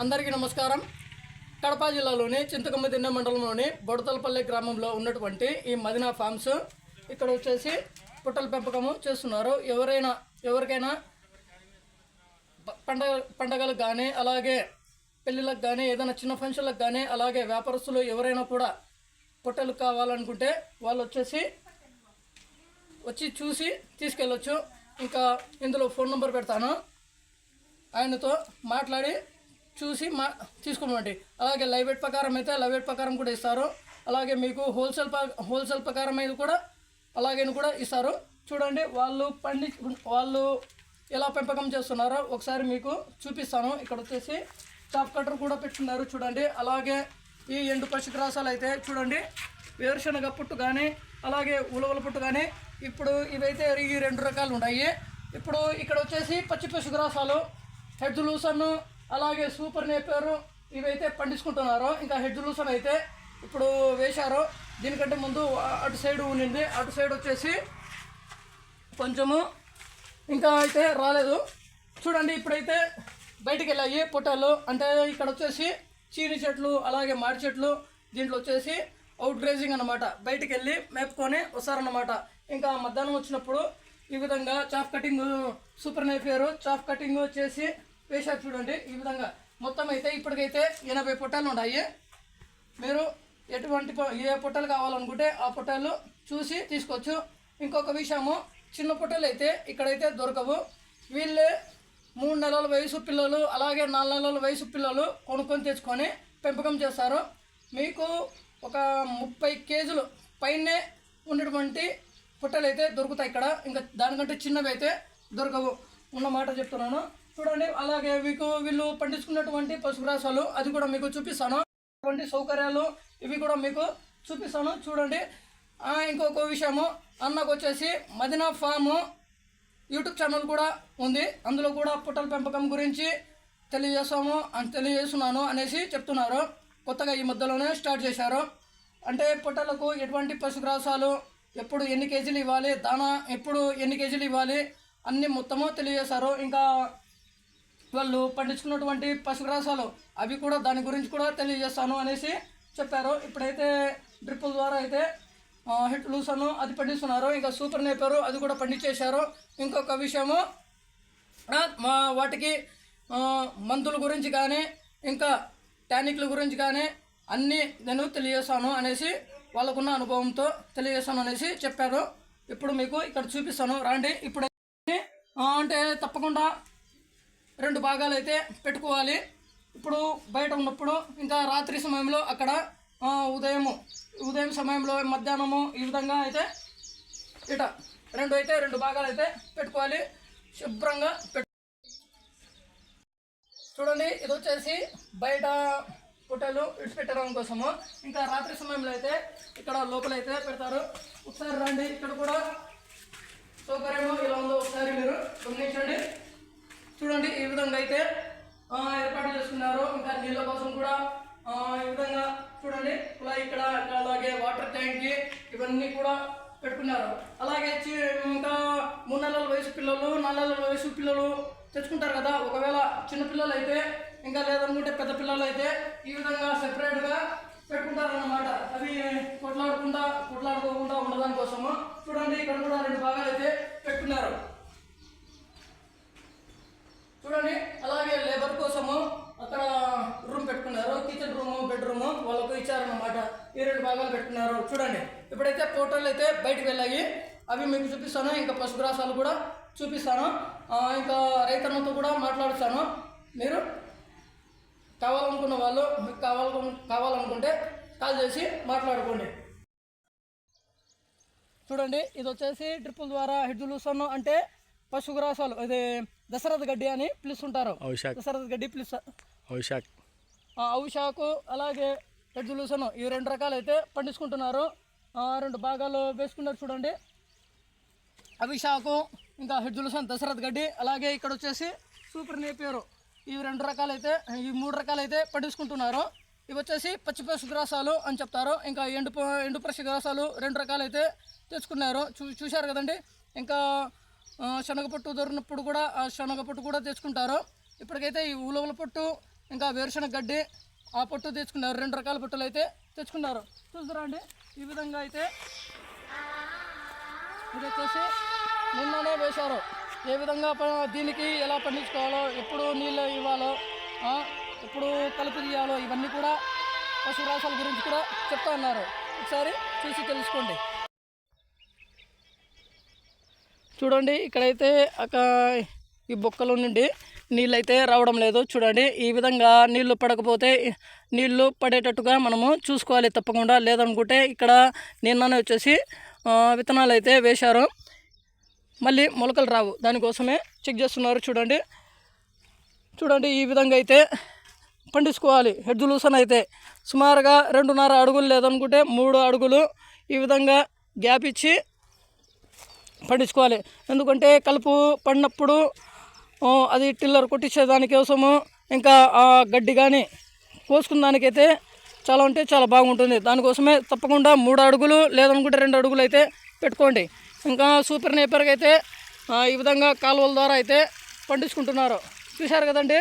అందరికీ నమస్కారం. కడప జిల్లాలోని చింతకమ్మ దిన్నె మండలంలోని బొడతలపల్లి గ్రామంలో ఉన్నటువంటి ఈ మదినా ఫార్మ్స్ ఇక్కడ వచ్చేసి పుట్టల పెంపకము చేస్తున్నారు. ఎవరైనా ఎవరికైనా పండగ పండగలకు కానీ అలాగే పెళ్ళిళ్ళకి కానీ ఏదైనా చిన్న ఫంక్షన్లకు కానీ అలాగే వ్యాపారస్తులు ఎవరైనా కూడా పుట్టలు కావాలనుకుంటే వాళ్ళు వచ్చేసి వచ్చి చూసి తీసుకెళ్ళొచ్చు. ఇంకా ఇందులో ఫోన్ నెంబర్ పెడతాను. ఆయనతో మాట్లాడి చూసి మా తీసుకోమండి. అలాగే లైవ్ వెయిట్ ప్రకారం అయితే లైవ్ వెయిట్ ప్రకారం కూడా ఇస్తారు. అలాగే మీకు హోల్సేల్ ప- హోల్సేల్ ప్రకారం అయితే కూడా అలాగే కూడా ఇస్తారు. చూడండి వాళ్ళు పండి వాళ్ళు ఎలా పెంపకం చేస్తున్నారో ఒకసారి మీకు చూపిస్తాను. ఇక్కడ వచ్చేసి చాప్ కట్టర్ కూడా పెట్టున్నారు చూడండి. అలాగే ఈ ఎండు పశుగ్రాసాలు అయితే చూడండి. వేరుశనగ పుట్టు కానీ అలాగే ఉలవల పుట్టు కానీ ఇప్పుడు ఇవైతే ఈ రెండు రకాలు ఉన్నాయి. ఇప్పుడు ఇక్కడ వచ్చేసి పచ్చి పశుగ్రాసాలు హెడ్ లూసన్ అలాగే సూపర్ నేపారు ఇవైతే పండించుకుంటున్నారు. ఇంకా హెడ్ లూసన్ అయితే ఇప్పుడు వేశారు. దీనికంటే ముందు అటు సైడ్ ఉండింది అటు సైడ్ వచ్చేసి కొంచెము ఇంకా అయితే రాలేదు. చూడండి ఇప్పుడైతే బయటికి వెళ్ళాయి పొట్టాలు అంటే ఇక్కడ వచ్చేసి చీని చెట్లు అలాగే మాడి చెట్లు దీంట్లో వచ్చేసి అవుట్ గ్రేజింగ్ అనమాట బయటికి వెళ్ళి మేపుకొని వస్తారన్నమాట. ఇంకా మధ్యాహ్నం వచ్చినప్పుడు ఈ విధంగా చాఫ్ కటింగ్ సూపర్ నైఫేరు చాఫ్ కటింగ్ చేసి వేశారు చూడండి. ఈ విధంగా మొత్తం అయితే ఇప్పటికైతే ఎనభై పొట్టాలు ఉన్నాయి. మీరు ఎటువంటి ఏ పొట్టలు కావాలనుకుంటే ఆ పొట్టాలు చూసి తీసుకోవచ్చు. ఇంకొక విషయము చిన్న పొట్టలు అయితే ఇక్కడైతే దొరకవు. వీళ్ళే మూడు నెలల వయసు పిల్లలు అలాగే నాలుగు నెలల వయసు పిల్లలు కొనుక్కొని తెచ్చుకొని పెంపకం చేస్తారు. మీకు ఒక ముప్పై కేజీలు పైనే ఉన్నటువంటి పుట్టలు అయితే దొరుకుతాయి ఇక్కడ. ఇంకా దానికంటే చిన్నవి అయితే దొరకవు. ఉన్న మాట చెప్తున్నాను. చూడండి అలాగే మీకు వీళ్ళు పండించుకున్నటువంటి పశుగ్రాసాలు అది కూడా మీకు చూపిస్తాను. అటువంటి సౌకర్యాలు ఇవి కూడా మీకు చూపిస్తాను చూడండి. ఇంకొక విషయము అన్నకు వచ్చేసి మదినా ఫాము యూట్యూబ్ ఛానల్ కూడా ఉంది. అందులో కూడా పుట్టల పెంపకం గురించి తెలియజేస్తాము అని తెలియజేస్తున్నాను అనేసి చెప్తున్నారు. కొత్తగా ఈ మధ్యలోనే స్టార్ట్ చేశారు. అంటే పుట్టలకు ఎటువంటి పశుగ్రాసాలు ఎప్పుడు ఎన్ని కేజీలు ఇవ్వాలి దానా ఎప్పుడు ఎన్ని కేజీలు ఇవ్వాలి అన్ని మొత్తము తెలియజేశారు. ఇంకా వాళ్ళు పండించుకున్నటువంటి పశుగ్రాసాలు అవి కూడా దాని గురించి కూడా తెలియజేస్తాను అనేసి చెప్పారు. ఇప్పుడైతే డ్రిప్పుల ద్వారా అయితే హిట్ లూసను అది పండిస్తున్నారు. ఇంకా సూపర్ నేపారు అది కూడా పండించేశారు. ఇంకొక విషయము మా వాటికి మందుల గురించి కానీ ఇంకా టానిక్ల గురించి కానీ అన్నీ నేను తెలియజేస్తాను అనేసి వాళ్ళకున్న అనుభవంతో తెలియజేస్తాను అనేసి చెప్పారు. ఇప్పుడు మీకు ఇక్కడ చూపిస్తాను. రాండి ఇప్పుడు అంటే తప్పకుండా రెండు భాగాలు అయితే పెట్టుకోవాలి. ఇప్పుడు బయట ఉన్నప్పుడు ఇంకా రాత్రి సమయంలో అక్కడ ఉదయము ఉదయం సమయంలో మధ్యాహ్నము ఈ విధంగా అయితే ఇట రెండు అయితే రెండు భాగాలు అయితే పెట్టుకోవాలి. శుభ్రంగా పెట్టు చూడండి ఇది వచ్చేసి బయట పుట్టలు విడిచిపెట్టడం కోసము. ఇంకా రాత్రి సమయంలో అయితే ఇక్కడ లోపల అయితే పెడతారు. ఒకసారి రండి ఇక్కడ కూడా సౌకర్యము ఇలా ఉందో ఒకసారి మీరు గమనించండి. చూడండి ఈ విధంగా అయితే ఏర్పాటు చేసుకున్నారు. ఇంకా నీళ్ళ కోసం కూడా ఈ విధంగా చూడండి ఇలా ఇక్కడ అలాగే వాటర్ ట్యాంక్ ఇవన్నీ కూడా పెట్టుకున్నారు. అలాగే ఇంకా మూడు నెలల వయసు పిల్లలు నాలుగు నెలల వయసు పిల్లలు తెచ్చుకుంటారు కదా. ఒకవేళ చిన్న పిల్లలు అయితే ఇంకా లేదనుకుంటే పెద్ద పిల్లలు అయితే ఈ విధంగా సెపరేట్గా పెట్టుకుంటారు అన్నమాట అవి కొట్లాడకుండా కొట్లాడుకోకుండా ఉండడం కోసము చూడండి ఇక్కడ కూడా రెండు భాగాలు అయితే పెట్టుకున్నారు చూడండి అలాగే లేబర్ కోసము అక్కడ రూమ్ పెట్టుకున్నారు కిచెన్ రూమ్ బెడ్రూమ్ వాళ్ళకు ఇచ్చారన్నమాట ఈ రెండు భాగాలు పెట్టుకున్నారు చూడండి ఇప్పుడైతే ఫోటోలు అయితే బయటకు వెళ్ళాయి అవి మీకు చూపిస్తాను. ఇంకా పశుగ్రాసాలు కూడా చూపిస్తాను. ఇంకా రైతన్నతో కూడా మాట్లాడుతాను. మీరు కావాలనుకున్న వాళ్ళు మీకు కావాలను కావాలనుకుంటే కాల్ చేసి మాట్లాడుకోండి. చూడండి ఇది వచ్చేసి డ్రిప్పుల ద్వారా హెడ్ లూసన్ అంటే పశుగ్రాసాలు ఇది దశరథ గడ్డి అని పిలుస్తుంటారు. దశరథ గడ్డి పిలుస్తా ఔషాక్ అలాగే హెడ్ లూసన్ ఈ రెండు రకాలు అయితే పండించుకుంటున్నారు రెండు భాగాలు వేసుకున్నారు చూడండి. అభిషాకం ఇంకా హెడ్జులసన్ దశరథ్ గడ్డి అలాగే ఇక్కడ వచ్చేసి సూపర్ నేపియరు. ఈ రెండు రకాలైతే ఈ మూడు రకాలైతే పండించుకుంటున్నారు ఇవి వచ్చేసి పచ్చిపసు గ్రాసాలు అని చెప్తారు. ఇంకా ఎండు ప- గ్రాసాలు రెండు రకాలైతే తెచ్చుకున్నారు. చూ చూశారు కదండి? ఇంకా శనగపట్టు దొరికినప్పుడు కూడా ఆ శనగపొట్టు కూడా తెచ్చుకుంటారు. ఇప్పటికైతే ఈ ఉలవల పొట్టు ఇంకా వేరుశనగ గడ్డి ఆ పొట్టు తెచ్చుకున్నారు. రెండు రకాల పొట్టులు అయితే తెచ్చుకున్నారు. చూసారా అండి? ఈ విధంగా అయితే ఇది వచ్చేసి నిన్ననే వేశారు. ఏ విధంగా దీనికి ఎలా పండించుకోవాలో ఎప్పుడు నీళ్ళు ఇవ్వాలో ఎప్పుడు కలుపు తీయాలో ఇవన్నీ కూడా పశు రాసాల గురించి కూడా చెప్తా ఉన్నారు. ఒకసారి చూసి తెలుసుకోండి. చూడండి ఇక్కడైతే ఒక ఈ బొక్కలు నుండి నీళ్ళు అయితే రావడం లేదు. చూడండి ఈ విధంగా నీళ్ళు పడకపోతే నీళ్ళు పడేటట్టుగా మనము చూసుకోవాలి తప్పకుండా. లేదనుకుంటే ఇక్కడ నిన్ననే వచ్చేసి విత్తనాలు అయితే వేశారు. మళ్ళీ మొలకలు రావు. దానికోసమే చెక్ చేస్తున్నారు. చూడండి. చూడండి ఈ విధంగా అయితే పండించుకోవాలి. హెడ్ లూసన్ అయితే సుమారుగా రెండున్నర అడుగులు లేదనుకుంటే మూడు అడుగులు ఈ విధంగా గ్యాప్ ఇచ్చి పండించుకోవాలి. ఎందుకంటే కలుపు పడినప్పుడు అది టిల్లర్ కొట్టించే దానికోసము ఇంకా గడ్డి కానీ కోసుకున్న దానికైతే చాలా అంటే చాలా బాగుంటుంది. దానికోసమే తప్పకుండా మూడు అడుగులు లేదనుకుంటే రెండు అడుగులు అయితే పెట్టుకోండి. ఇంకా సూపర్ నేపర్కి అయితే ఈ విధంగా కాలువల ద్వారా అయితే పండించుకుంటున్నారు. చూశారు కదండి?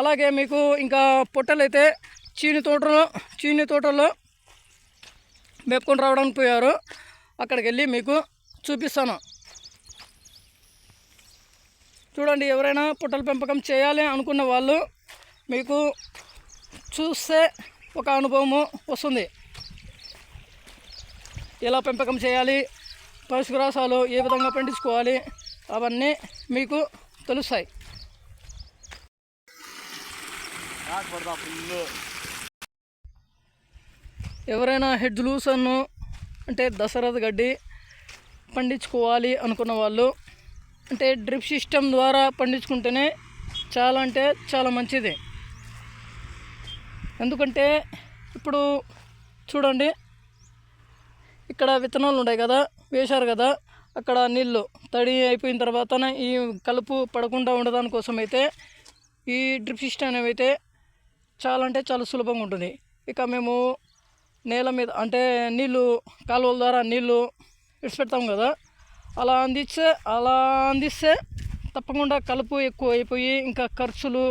అలాగే మీకు ఇంకా పొట్టలు అయితే చీని తోటలో చీని తోటల్లో మేపుకొని రావడానికి పోయారు. అక్కడికి వెళ్ళి మీకు చూపిస్తాను. చూడండి ఎవరైనా పుట్టల పెంపకం చేయాలి అనుకున్న వాళ్ళు మీకు చూస్తే ఒక అనుభవము వస్తుంది. ఎలా పెంపకం చేయాలి పశుగ్రాసాలు ఏ విధంగా పండించుకోవాలి అవన్నీ మీకు తెలుస్తాయి. ఎవరైనా హెడ్ లూసన్ను అంటే దశరథ గడ్డి పండించుకోవాలి అనుకున్న వాళ్ళు అంటే డ్రిప్ సిస్టమ్ ద్వారా పండించుకుంటేనే చాలా అంటే చాలా మంచిది. ఎందుకంటే ఇప్పుడు చూడండి ఇక్కడ విత్తనాలు ఉన్నాయి కదా వేశారు కదా అక్కడ నీళ్ళు తడి అయిపోయిన తర్వాత ఈ కలుపు పడకుండా ఉండడాని కోసం అయితే ఈ డ్రిప్ సిస్టమ్ అనేవి అయితే చాలా అంటే చాలా సులభంగా ఉంటుంది. ఇక మేము నేల మీద అంటే నీళ్ళు కాలువల ద్వారా నీళ్ళు విడిచిపెడతాం కదా అలా అందిస్తే అలా అందిస్తే తప్పకుండా కలుపు ఎక్కువ అయిపోయి ఇంకా ఖర్చులు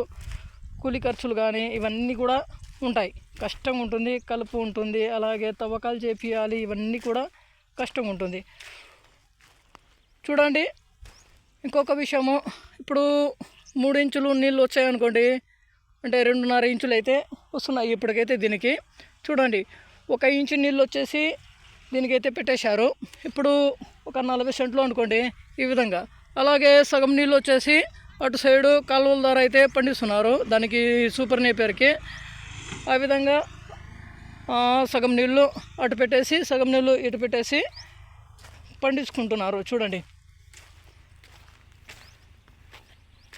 కూలి ఖర్చులు కానీ ఇవన్నీ కూడా ఉంటాయి. కష్టంగా ఉంటుంది కలుపు ఉంటుంది అలాగే తవ్వకాలు చేపియాలి ఇవన్నీ కూడా కష్టంగా ఉంటుంది. చూడండి ఇంకొక విషయము. ఇప్పుడు మూడు ఇంచులు నీళ్ళు వచ్చాయనుకోండి అంటే రెండున్నర ఇంచులు అయితే వస్తున్నాయి ఇప్పటికైతే దీనికి. చూడండి ఒక ఇంచు నీళ్ళు వచ్చేసి దీనికైతే పెట్టేశారు. ఇప్పుడు ఒక నలభై సెంట్లు అనుకోండి ఈ విధంగా. అలాగే సగం నీళ్ళు వచ్చేసి అటు సైడు కాలువల ద్వారా అయితే పండిస్తున్నారు. దానికి సూపర్ నేపేర్కి ఆ విధంగా సగం నీళ్ళు అటు పెట్టేసి సగం నీళ్ళు ఇటు పెట్టేసి పండించుకుంటున్నారు. చూడండి.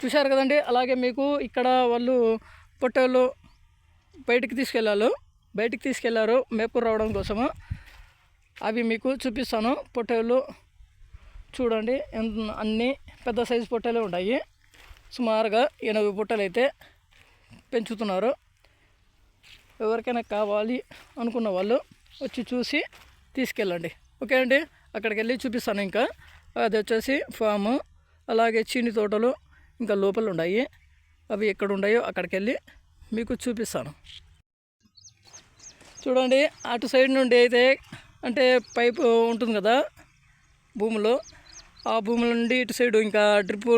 చూశారు కదండి? అలాగే మీకు ఇక్కడ వాళ్ళు పొట్టేళ్ళు బయటికి తీసుకెళ్ళారు బయటికి తీసుకెళ్ళారు మేపుకు రావడం కోసము. అవి మీకు చూపిస్తాను. పొట్టేళ్ళు చూడండి. ఎంత అన్ని పెద్ద సైజు పొట్టేలు ఉన్నాయి. సుమారుగా ఎనభై పొట్టలు అయితే పెంచుతున్నారు. ఎవరికైనా కావాలి అనుకున్న వాళ్ళు వచ్చి చూసి తీసుకెళ్ళండి. ఓకే అండి? అక్కడికి వెళ్ళి చూపిస్తాను ఇంకా. అది వచ్చేసి ఫాము అలాగే చీని తోటలు ఇంకా లోపల ఉన్నాయి అవి ఎక్కడ ఉన్నాయో అక్కడికి వెళ్ళి మీకు చూపిస్తాను. చూడండి అటు సైడ్ నుండి అయితే అంటే పైపు ఉంటుంది కదా భూమిలో. ఆ భూమి నుండి ఇటు సైడు ఇంకా డ్రిప్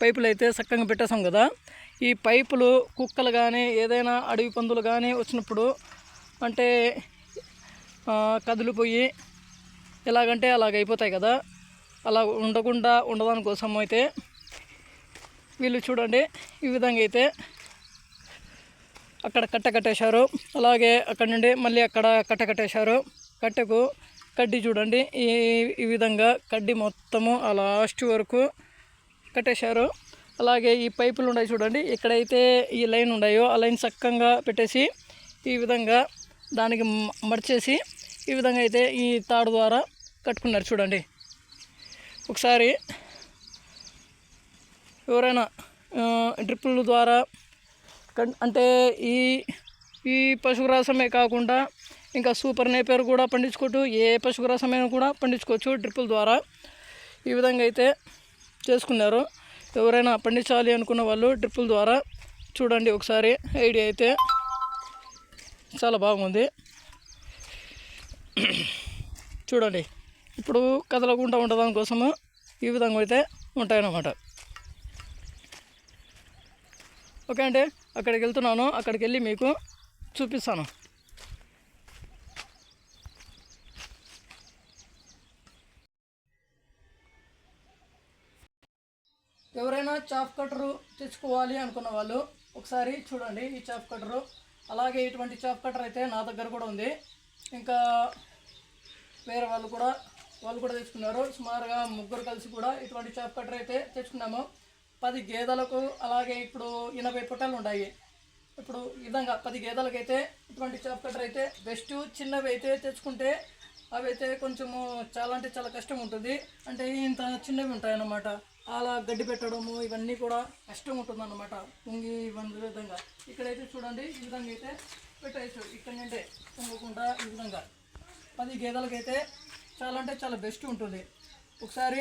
పైపులు అయితే చక్కగా పెట్టేసాం కదా. ఈ పైపులు కుక్కలు కానీ ఏదైనా అడవి పందులు కానీ వచ్చినప్పుడు అంటే కదిలిపోయి ఎలాగంటే అలాగ అయిపోతాయి కదా. అలా ఉండకుండా ఉండదాని కోసం అయితే వీళ్ళు చూడండి ఈ విధంగా అయితే అక్కడ కట్ట కట్టేశారు. అలాగే అక్కడ నుండి మళ్ళీ అక్కడ కట్ట కట్టేశారు. కట్టెకు కడ్డీ చూడండి ఈ ఈ విధంగా కడ్డీ మొత్తము ఆ లాస్ట్ వరకు కట్టేశారు అలాగే ఈ పైపులు ఉన్నాయి చూడండి. ఎక్కడైతే ఈ లైన్ ఉన్నాయో ఆ లైన్ చక్కగా పెట్టేసి ఈ విధంగా దానికి మడిచేసి ఈ విధంగా అయితే ఈ తాడు ద్వారా కట్టుకున్నారు చూడండి. ఒకసారి ఎవరైనా డ్రిప్పుల ద్వారా అంటే ఈ ఈ పశుగ్రాసమే కాకుండా ఇంకా సూపర్ నేపేరు కూడా పండించుకోవచ్చు ఏ పశుగ్రాసమైనా కూడా పండించుకోవచ్చు డ్రిప్పుల ద్వారా. ఈ విధంగా అయితే చేసుకున్నారు. ఎవరైనా పండించాలి అనుకున్న వాళ్ళు డ్రిప్పుల ద్వారా చూడండి ఒకసారి. ఐడియా అయితే చాలా బాగుంది. చూడండి. ఇప్పుడు కదలకుండా ఉండడం కోసము ఈ విధంగా అయితే ఉంటాయన్నమాట. ఓకే అండి. అక్కడికి వెళ్తున్నాను. అక్కడికి వెళ్ళి మీకు చూపిస్తాను. ఎవరైనా చాప్ కట్టరు తెచ్చుకోవాలి అనుకున్న వాళ్ళు ఒకసారి చూడండి ఈ చాప్ కట్టరు. అలాగే ఇటువంటి చాప్ కట్టర్ అయితే నా దగ్గర కూడా ఉంది. ఇంకా వేరే వాళ్ళు కూడా వాళ్ళు కూడా తెచ్చుకున్నారు. సుమారుగా ముగ్గురు కలిసి కూడా ఇటువంటి చాప్ కట్టర్ అయితే తెచ్చుకున్నాము. పది గేదెలకు అలాగే ఇప్పుడు ఎనభై పుట్టలు ఉన్నాయి. ఇప్పుడు విధంగా పది గేదెలకైతే ఇటువంటి చాప్ కట్టర్ అయితే బెస్ట్ చిన్నవి అయితే తెచ్చుకుంటే అవి అయితే కొంచెము చాలా అంటే చాలా కష్టం ఉంటుంది. అంటే ఇంత చిన్నవి ఉంటాయన్నమాట. అలా గడ్డి పెట్టడము ఇవన్నీ కూడా కష్టం ఉంటుంది అన్నమాట పొంగి ఇవన్నీ విధంగా. ఇక్కడైతే చూడండి ఈ విధంగా అయితే పెట్టేయచ్చు. ఇక్కడ నుండి పొంగకుండా ఈ విధంగా. పది గేదెలకైతే చాలా అంటే చాలా బెస్ట్ ఉంటుంది. ఒకసారి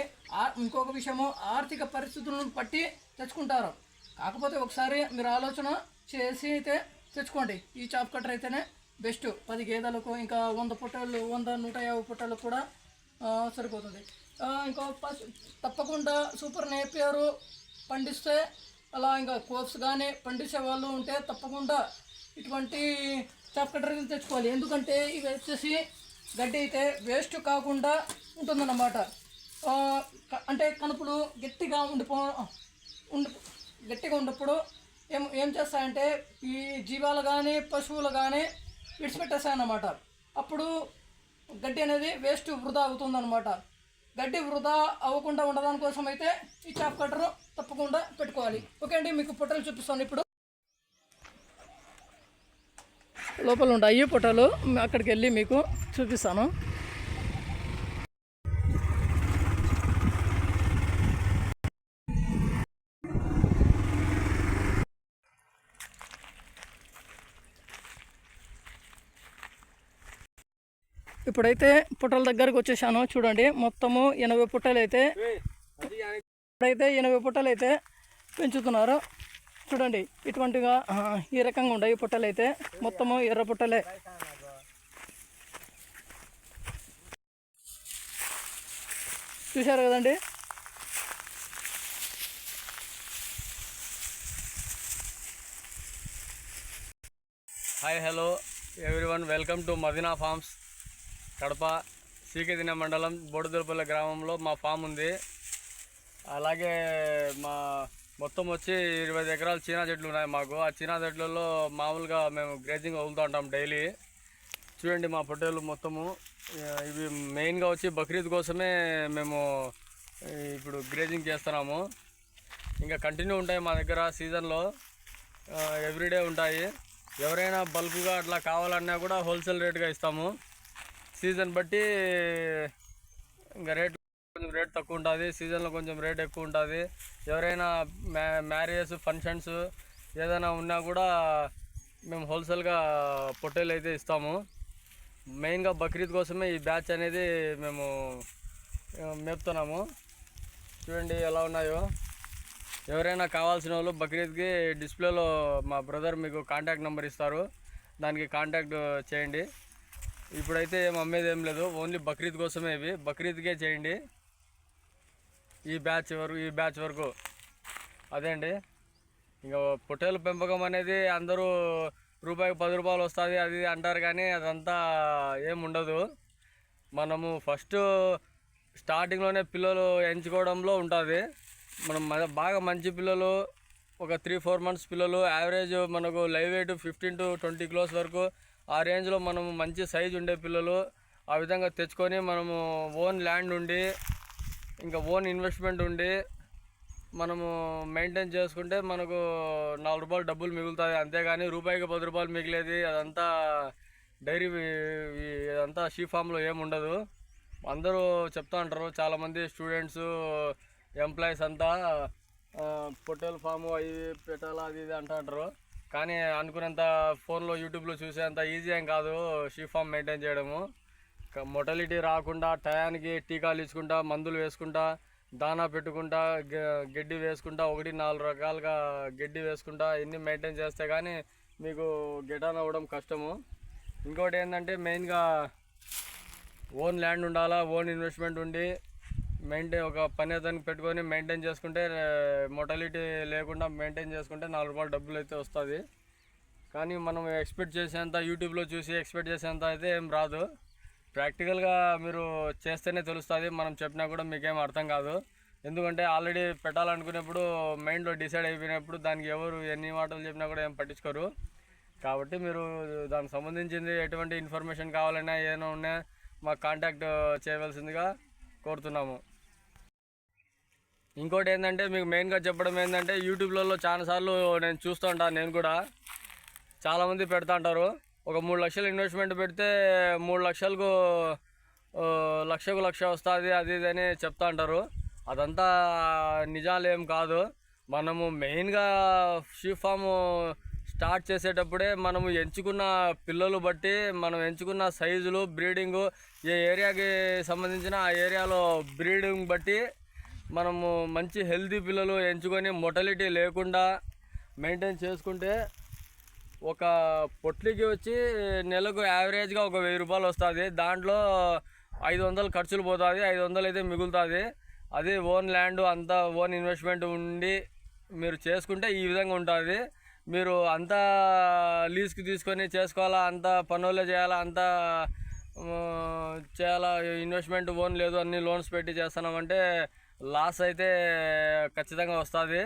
ఇంకొక విషయము ఆర్థిక పరిస్థితులను బట్టి తెచ్చుకుంటారు. కాకపోతే ఒకసారి మీరు ఆలోచన చేసి అయితే తెచ్చుకోండి. ఈ చాప్ కట్టర్ అయితేనే బెస్ట్. పది గేదెలకు ఇంకా వంద పుట్టలు వంద నూట యాభై పుట్టలకు కూడా సరిపోతుంది. ఇంకా తప్పకుండా సూపర్ నేపియరు పండిస్తే అలా ఇంకా కోప్స్ కానీ పండించే వాళ్ళు ఉంటే తప్పకుండా ఇటువంటి చాప్ కట్టర్ తెచ్చుకోవాలి. ఎందుకంటే ఇవి వచ్చేసి గడ్డి అయితే వేస్ట్ కాకుండా ఉంటుందన్నమాట. అంటే కనుపులు గట్టిగా ఉండిపో ఉండి గట్టిగా ఉన్నప్పుడు ఏం ఏం చేస్తాయంటే ఈ జీవాలు కానీ పశువులు కానీ విడిచిపెట్టేస్తాయన్నమాట. అప్పుడు గడ్డి అనేది వేస్ట్ వృధా అవుతుందన్నమాట. గడ్డి వృధా అవ్వకుండా ఉండదాని కోసం అయితే ఈ చాప్ కట్టరు తప్పకుండా పెట్టుకోవాలి. ఓకే అండి మీకు పొట్టలు చూపిస్తాను ఇప్పుడు. లోపల ఉంటాయి పొట్టలు అక్కడికి వెళ్ళి మీకు చూపిస్తాను. ఇప్పుడైతే పుట్టల దగ్గరకు వచ్చేసాను. చూడండి మొత్తము ఎనభై పుట్టలు అయితే ఇప్పుడైతే ఎనభై పుట్టలు అయితే పెంచుతున్నారు. చూడండి ఇటువంటిగా ఈ రకంగా ఉన్నాయి పుట్టలు అయితే మొత్తము ఎర్ర పుట్టలే. చూశారు కదండి? Hi hello everyone welcome to Madina farms Kadapa సీకెదిన మండలం బోడుదలపల్లి గ్రామంలో మా ఫామ్ ఉంది. అలాగే మా మొత్తం వచ్చి ఇరవై ఎకరాలు చీనా చెట్లు ఉన్నాయి మాకు. ఆ చీనా చెట్లలో మామూలుగా మేము గ్రేజింగ్ వదులుతూ ఉంటాం డైలీ. చూడండి మా పొట్టేలు మొత్తము. ఇవి మెయిన్గా వచ్చి బక్రీద్ కోసమే మేము ఇప్పుడు గ్రేజింగ్ చేస్తున్నాము. ఇంకా కంటిన్యూ ఉంటాయి మా దగ్గర సీజన్లో. ఎవ్రీడే ఉంటాయి. ఎవరైనా బల్క్గా అట్లా కావాలన్నా కూడా హోల్సేల్ రేట్గా ఇస్తాము. సీజన్ బట్టి ఇంకా రేట్ కొంచెం రేట్ తక్కువ ఉంటుంది సీజన్లో కొంచెం రేట్ ఎక్కువ ఉంటుంది ఎవరైనా మ్యా మ్యారేజెస్ ఫంక్షన్స్ ఏదైనా ఉన్నా కూడా మేము హోల్సేల్గా పొట్టేలు అయితే ఇస్తాము. మెయిన్గా బక్రీద్ కోసమే ఈ బ్యాచ్ అనేది మేము మేపుతున్నాము. చూడండి ఎలా ఉన్నాయో. ఎవరైనా కావాల్సిన వాళ్ళు బక్రీద్కి డిస్ప్లేలో మా బ్రదర్ మీకు కాంటాక్ట్ నెంబర్ ఇస్తారు. దానికి కాంటాక్ట్ చేయండి. ఇప్పుడైతే ఏం అమ్మేది ఏం లేదు. ఓన్లీ బక్రీద్ కోసమే ఇవి. బక్రీద్కే చేయండి. ఈ బ్యాచ్ వరకు ఈ బ్యాచ్ వరకు. అదే అండి. ఇంకా పొట్టేలు పెంపకం అనేది అందరూ రూపాయికి పది రూపాయలు వస్తుంది అది అంటారు కానీ అదంతా ఏం ఉండదు. మనము ఫస్ట్ స్టార్టింగ్లోనే పిల్లలు ఎంచుకోవడంలో ఉంటుంది. మనం బాగా మంచి పిల్లలు ఒక త్రీ ఫోర్ మంత్స్ పిల్లలు యావరేజ్ మనకు live weight fifteen to twenty kilos వరకు ఆ రేంజ్లో మనము మంచి సైజు ఉండే పిల్లలు ఆ విధంగా తెచ్చుకొని మనము ఓన్ ల్యాండ్ ఉండి ఇంకా ఓన్ ఇన్వెస్ట్మెంట్ ఉండి మనము మెయింటైన్ చేసుకుంటే మనకు నాలుగు రూపాయలు డబ్బులు మిగులుతుంది అంతేగాని రూపాయికి పది రూపాయలు మిగిలేది. అదంతా డైరీ అదంతా షీ ఫామ్లో ఏముండదు అందరూ చెప్తా ఉంటారు. చాలామంది స్టూడెంట్స్ ఎంప్లాయీస్ అంతా ఆ, పొట్టేల ఫామ్ అవి పెట్టాలా అది ఇది అంటా ఉంటారు. కానీ అనుకున్నంత ఫోన్లో యూట్యూబ్లో చూసేంత ఈజీ ఏం కాదు. షీఫామ్ మెయింటైన్ చేయడము. మొటాలిటీ రాకుండా టయానికి టీకాలు ఇచ్చుకుంటా మందులు వేసుకుంటా దానా పెట్టుకుంటా గ- గడ్డి వేసుకుంటా ఒకటి నాలుగు రకాలుగా గడ్డి వేసుకుంటా ఇన్ని మెయింటైన్ చేస్తే కానీ మీకు గిటాన్ అవ్వడం కష్టము. ఇంకోటి ఏంటంటే మెయిన్గా ఓన్ ల్యాండ్ ఉండాలా ఓన్ ఇన్వెస్ట్మెంట్ ఉండి మెయింటైన్ ఒక పని అతనికి పెట్టుకొని మెయింటైన్ చేసుకుంటే మొటాలిటీ లేకుండా మెయింటైన్ చేసుకుంటే నాలుగు రూపాయలు డబ్బులు అయితే వస్తుంది. కానీ మనం ఎక్స్పెక్ట్ చేసేంత యూట్యూబ్లో చూసి ఎక్స్పెక్ట్ చేసేంత అయితే ఏం రాదు. ప్రాక్టికల్గా మీరు చేస్తేనే తెలుస్తుంది మనం చెప్పినా కూడా మీకేం అర్థం కాదు. ఎందుకంటే ఆల్రెడీ పెట్టాలనుకునేప్పుడు మైండ్లో డిసైడ్ అయిపోయినప్పుడు దానికి ఎవరు ఎన్ని మాటలు చెప్పినా కూడా ఏం పట్టించుకోరు. కాబట్టి మీరు దానికి సంబంధించింది ఎటువంటి ఇన్ఫర్మేషన్ కావాలన్నా ఏమైనా ఉన్నా మాకు కాంటాక్ట్ చేయవలసిందిగా కోరుతున్నాము. ఇంకోటి ఏంటంటే మీకు మెయిన్గా చెప్పడం ఏంటంటే యూట్యూబ్లలో చాలాసార్లు నేను చూస్తూ ఉంటాను నేను కూడా. చాలామంది పెడతా ఉంటారు. ఒక మూడు లక్షలు ఇన్వెస్ట్మెంట్ పెడితే మూడు లక్షలకు లక్షకు లక్ష వస్తుంది అది ఇది అని చెప్తా ఉంటారు. అదంతా నిజాలు ఏం కాదు. మనము మెయిన్గా షీప్ ఫామ్ స్టార్ట్ చేసేటప్పుడే మనము ఎంచుకున్న పిల్లలు బట్టి మనం ఎంచుకున్న సైజులు బ్రీడింగు ఏ ఏరియాకి సంబంధించిన ఆ ఏరియాలో బ్రీడింగ్ బట్టి మనము మంచి హెల్తీ పిల్లలు ఎంచుకొని మొటాలిటీ లేకుండా మెయింటైన్ చేసుకుంటే ఒక పొట్లికి వచ్చి నెలకు యావరేజ్గా ఒక వెయ్యి రూపాయలు వస్తుంది. దాంట్లో ఐదు వందలు ఖర్చులు పోతుంది. ఐదు వందలు అయితే మిగులుతుంది. అది ఓన్ ల్యాండ్ అంతా ఓన్ ఇన్వెస్ట్మెంట్ ఉండి మీరు చేసుకుంటే ఈ విధంగా ఉంటుంది. మీరు అంతా లీజ్కి తీసుకొని చేసుకోవాలా? అంత పనులే చేయాలా? అంత చేయాలా? ఇన్వెస్ట్మెంట్ ఓన్ లేదు అన్ని లోన్స్ పెట్టి చేస్తున్నామంటే లాస్ అయితే ఖచ్చితంగా వస్తుంది.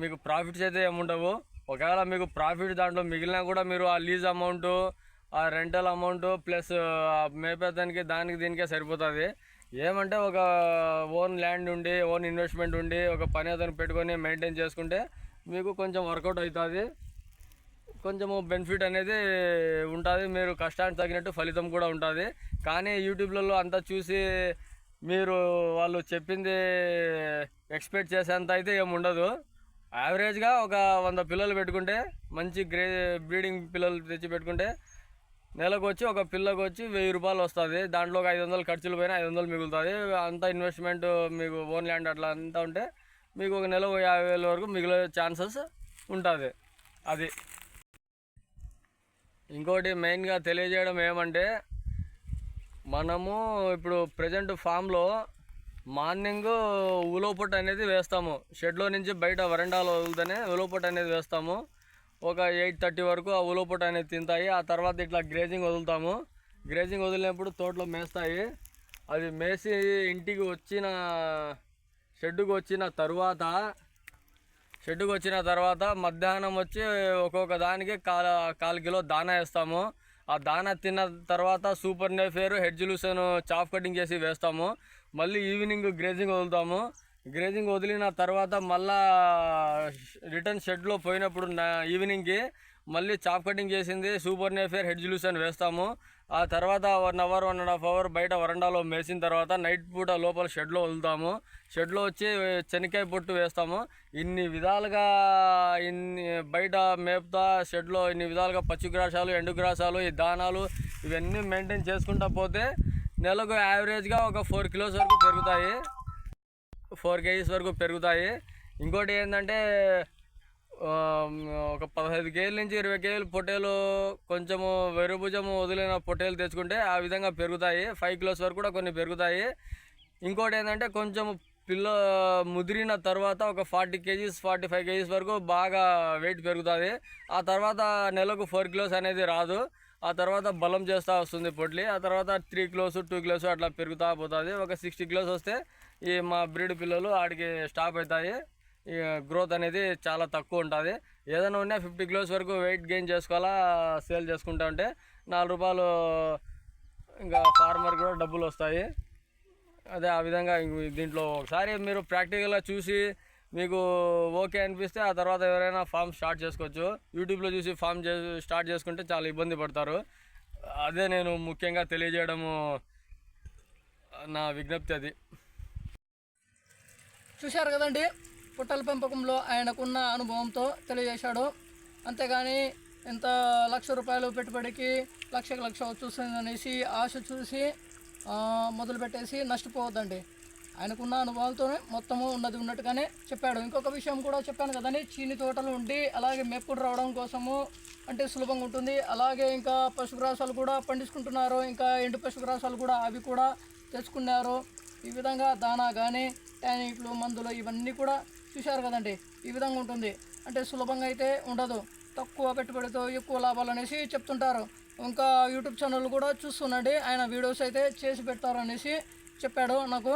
మీకు ప్రాఫిట్స్ అయితే ఏముండవు ఒకవేళ మీకు ప్రాఫిట్ దాంట్లో మిగిలినా కూడా మీరు ఆ లీజ్ అమౌంట్ ఆ రెంటల్ అమౌంట్ ప్లస్ మేపేదానికి దానికి దీనికే సరిపోతుంది. ఏమంటే ఒక ఓన్ ల్యాండ్ ఉండి ఓన్ ఇన్వెస్ట్మెంట్ ఉండి ఒక పని అతను పెట్టుకొని మెయింటైన్ చేసుకుంటే మీకు కొంచెం వర్కౌట్ అవుతుంది. కొంచెము బెనిఫిట్ అనేది ఉంటుంది. మీరు కష్టానికి తగినట్టు ఫలితం కూడా ఉంటుంది. కానీ యూట్యూబ్లలో అంతా చూసి మీరు వాళ్ళు చెప్పింది ఎక్స్పెక్ట్ చేసేంత అయితే ఏమి ఉండదు. యావరేజ్గా ఒక వంద పిల్లలు పెట్టుకుంటే మంచి గ్రే బ్రీడింగ్ పిల్లలు తెచ్చి పెట్టుకుంటే నెలకు వచ్చి ఒక పిల్లకు వచ్చి వెయ్యి రూపాయలు వస్తుంది. దాంట్లో ఒక ఐదు వందలు ఖర్చులు పోయినా ఐదు వందలు మిగులుతుంది. అంత ఇన్వెస్ట్మెంట్ మీకు ఓన్ ల్యాండ్ అట్లా అంతా ఉంటే మీకు ఒక నెల యాభై వేల వరకు మిగిలే ఛాన్సెస్ ఉంటుంది. అది. ఇంకోటి మెయిన్గా తెలియజేయడం ఏమంటే మనము ఇప్పుడు ప్రజెంట్ ఫామ్లో మార్నింగ్ ఉలోపొట్ అనేది వేస్తాము. షెడ్లో నుంచి బయట వరండాలో వదిలితేనే ఉలోపొట్ అనేది వేస్తాము. ఒక ఎయిట్ థర్టీ వరకు ఆ ఉలోపొట్ అనేది తింటాయి ఆ తర్వాత ఇట్లా గ్రేజింగ్ వదులుతాము. గ్రేజింగ్ వదిలినప్పుడు తోటలో మేస్తాయి. అది మేసి ఇంటికి వచ్చిన షెడ్డుకు వచ్చిన తర్వాత షెడ్డుకు వచ్చిన తర్వాత మధ్యాహ్నం వచ్చి ఒక్కొక్క దానికి కాల కాలు కిలో దానా వేస్తాము. ఆ దానా తిన్న తర్వాత super napier hedge lucerne chaff cutting చేసి వేస్తాము. మళ్ళీ ఈవినింగ్ గ్రేజింగ్ వదులుతాము. గ్రేజింగ్ వదిలిన తర్వాత మళ్ళా రిటర్న్ షెడ్లో పోయినప్పుడు నా ఈవినింగ్కి మళ్ళీ చాప్ కటింగ్ చేసింది సూపర్ నేఫేర్ హెడ్జులూసన్ వేస్తాము. ఆ తర్వాత one hour one and half hour బయట వరండాలో మేసిన తర్వాత నైట్ పూట లోపల షెడ్లో వదులుతాము. షెడ్లో వచ్చి శనక్కాయ పొట్టు వేస్తాము. ఇన్ని విధాలుగా ఇన్ని బయట మేపుతా షెడ్లో ఇన్ని విధాలుగా పచ్చిగ్రాసాలు ఎండుగ్రాసాలు ఈ దానాలు ఇవన్నీ మెయింటైన్ చేసుకుంటా పోతే నెలకు యావరేజ్గా ఒక ఫోర్ కిలోస్ వరకు పెరుగుతాయి. ఫోర్ కేజీస్ వరకు పెరుగుతాయి. ఇంకోటి ఏంటంటే ఒక పదహైదు కేజీల నుంచి ఇరవై కేజీలు పొట్టేలు కొంచెము వెరుభుజము వదిలిన పొట్టేలు తెచ్చుకుంటే ఆ విధంగా పెరుగుతాయి. ఫైవ్ కిలోస్ వరకు కూడా కొన్ని పెరుగుతాయి. ఇంకోటి ఏంటంటే కొంచెం పిల్ల ముదిరిన తర్వాత ఒక forty KGs forty five KGs వరకు బాగా వెయిట్ పెరుగుతుంది. ఆ తర్వాత నెలకు ఫోర్ కిలోస్ అనేది రాదు. ఆ తర్వాత బలం చేస్తూ వస్తుంది పొట్లి. ఆ తర్వాత త్రీ కిలోస్ టూ కిలోస్ అట్లా పెరుగుతూ పోతుంది. ఒక సిక్స్టీ కిలోస్ వస్తే ఈ మా బ్రీడ్ పిల్లలు ఆడికి స్టాప్ అవుతాయి గ్రోత్ అనేది చాలా తక్కువ ఉంటుంది. ఏదైనా ఉన్నా ఫిఫ్టీ కిలోస్ వరకు వెయిట్ గెయిన్ చేసుకోవాలా సేల్ చేసుకుంటా ఉంటే నాలుగు రూపాయలు ఇంకా ఫార్మర్ కూడా డబ్బులు వస్తాయి. అదే ఆ విధంగా దీంట్లో ఒకసారి మీరు ప్రాక్టికల్గా చూసి మీకు ఓకే అనిపిస్తే ఆ తర్వాత ఎవరైనా ఫామ్ స్టార్ట్ చేసుకోవచ్చు. యూట్యూబ్లో చూసి ఫామ్ చే స్టార్ట్ చేసుకుంటే చాలా ఇబ్బంది పడతారు. అదే నేను ముఖ్యంగా తెలియజేయడము నా విజ్ఞప్తి అది. చూశారు కదండి? పుట్టల పెంపకంలో ఆయనకున్న అనుభవంతో తెలియజేశాడు. అంతేగాని ఎంత లక్ష రూపాయలు పెట్టుబడికి లక్షకు లక్ష చూస్తుందనేసి ఆశ చూసి మొదలుపెట్టేసి నష్టపోవద్దండి. ఆయనకున్న అనుభవాలతోనే మొత్తము ఉన్నది ఉన్నట్టుగానే చెప్పాడు. ఇంకొక విషయం కూడా చెప్పాను కదండి. చీని తోటలు ఉండి అలాగే మెప్పుడు రావడం కోసము అంటే సులభంగా ఉంటుంది. అలాగే ఇంకా పశుగ్రాసాలు కూడా పండించుకుంటున్నారు. ఇంకా ఎండు పశుగ్రాసాలు కూడా అవి కూడా తెచ్చుకున్నారు. ఈ విధంగా దానా కానీ టానిక్లు మందులు ఇవన్నీ కూడా చూశారు కదండి? ఈ విధంగా ఉంటుంది. అంటే సులభంగా అయితే ఉండదు. తక్కువ పెట్టుబడితో ఎక్కువ లాభాలు అనేసి చెప్తుంటారు. ఇంకా యూట్యూబ్ ఛానల్ కూడా చూస్తుండండి. ఆయన వీడియోస్ అయితే చేసి పెడతారు అనేసి చెప్పాడు నాకు.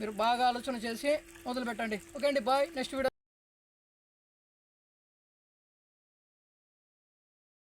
మీరు బాగా ఆలోచన చేసి మొదలు పెట్టండి ఓకే అండి బాయ్. Next video